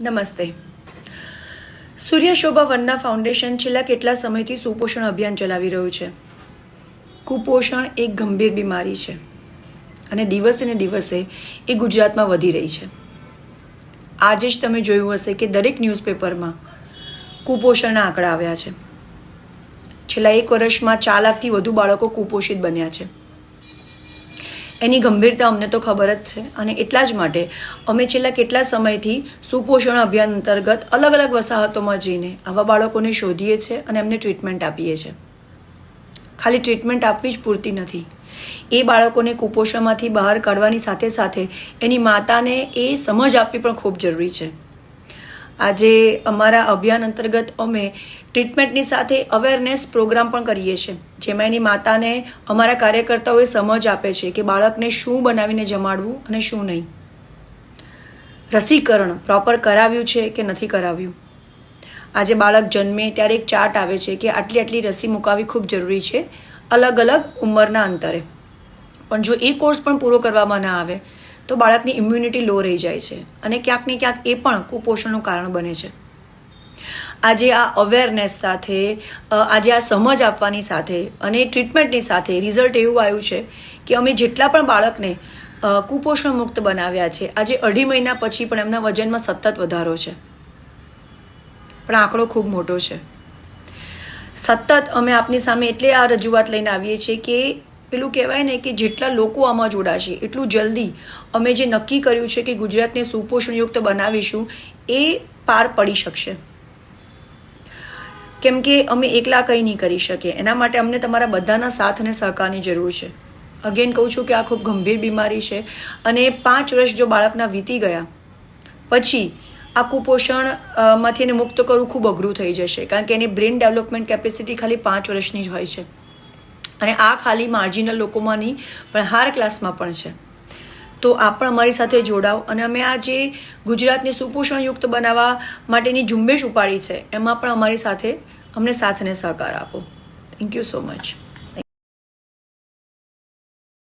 નમસ્તે. સૂર્ય શોભા વનના ફાઉન્ડેશન છેલ્લા કેટલા સમયથી સુપોષણ અભિયાન ચલાવી રહ્યું છે? કુપોષણ એક ગંભીર બીમારી છે અને દિવસે ને દિવસે એ ગુજરાતમાં વધી રહી છે. આજે જ તમે જોયું હશે કે દરેક ન્યૂઝપેપરમાં કુપોષણના આંકડા આવ્યા છે. છેલ્લા એક વર્ષમાં ચાર લાખથી વધુ બાળકો કુપોષિત બન્યા છે. એની ગંભીરતા અમને તો ખબર જ છે. અને એટલા જ માટે અમે છેલ્લા કેટલા સમયથી સુપોષણ અભિયાન અંતર્ગત અલગ અલગ વસાહતોમાં જઈને આવા બાળકોને શોધીએ છીએ અને એમને ટ્રીટમેન્ટ આપીએ છીએ ખાલી ટ્રીટમેન્ટ આપવી જ પૂરતી નથી. એ બાળકોને કુપોષણમાંથી બહાર કાઢવાની સાથે સાથે એની માતાને એ સમજ આપવી પણ ખૂબ જરૂરી છે. આજે અમારા અભિયાન અંતર્ગત અમે ટ્રીટમેન્ટની સાથે અવેરનેસ પ્રોગ્રામ પણ કરીએ છીએ. જેમાં એની માતાને અમારા કાર્યકર્તાઓએ સમજ આપે છે કે બાળકને શું બનાવીને જમાડવું અને શું નહીં. રસીકરણ પ્રોપર કરાવ્યું છે કે નથી કરાવ્યું? આજે બાળક જન્મે ત્યારે એક ચાર્ટ આવે છે કે આટલી આટલી રસી મુકાવી ખૂબ જરૂરી છે, અલગ અલગ ઉંમરના અંતરે. પણ જો એ કોર્સ પણ પૂરો કરવામાં ના આવે, તો બાળકની ઇમ્યુનિટી લો રહી જાય છે અને ક્યાંક ને ક્યાંક એ પણ કુપોષણનું કારણ બને છે. આજે આ અવેરનેસ સાથે આજે આ સમજ આપવાની સાથે અને ટ્રીટમેન્ટની સાથે રિઝલ્ટ એવું આવ્યું છે કે અમે જેટલા પણ બાળકને કુપોષણ મુક્ત બનાવ્યા છે, આજે અઢી મહિના પછી પણ એમના વજનમાં સતત વધારો છે. પણ આંકડો ખૂબ મોટો છે. સતત અમે આપની સામે એટલે આ રજૂઆત લઈને આવીએ છીએ કે પેલું કહેવાય ને કે જેટલા લોકો આમાં જોડાશે, એટલું જલ્દી અમે જે નક્કી કર્યું છે કે ગુજરાતને સુપોષણયુક્ત બનાવીશું, એ પાર પડી શકશે. કેમ કે અમે એકલા કંઈ નહીં કરી શકીએ. એના માટે અમને તમારા બધાના સાથ અને સહકારની જરૂર છે. અગેન કહું છું કે આ ખૂબ ગંભીર બીમારી છે અને પાંચ વર્ષ જો બાળકના વીતી ગયા, પછી આ કુપોષણમાંથી એને મુક્ત કરવું ખૂબ અઘરું થઈ જશે કારણ કે એની બ્રેન ડેવલપમેન્ટ કેપેસિટી ખાલી પાંચ વર્ષની જ હોય છે. અને આ ખાલી માર્જિનલ લોકોમાંની પણ હાર ક્લાસમાં પણ છે. તો આપ પણ અમારી સાથે જોડાઓ. અને અમે આ જે ગુજરાતને સુપોષણયુક્ત બનાવવા માટેની ઝુંબેશ ઉપાડી છે, એમાં પણ અમારી સાથે અમને સાથને સહકાર આપો. Thank you so much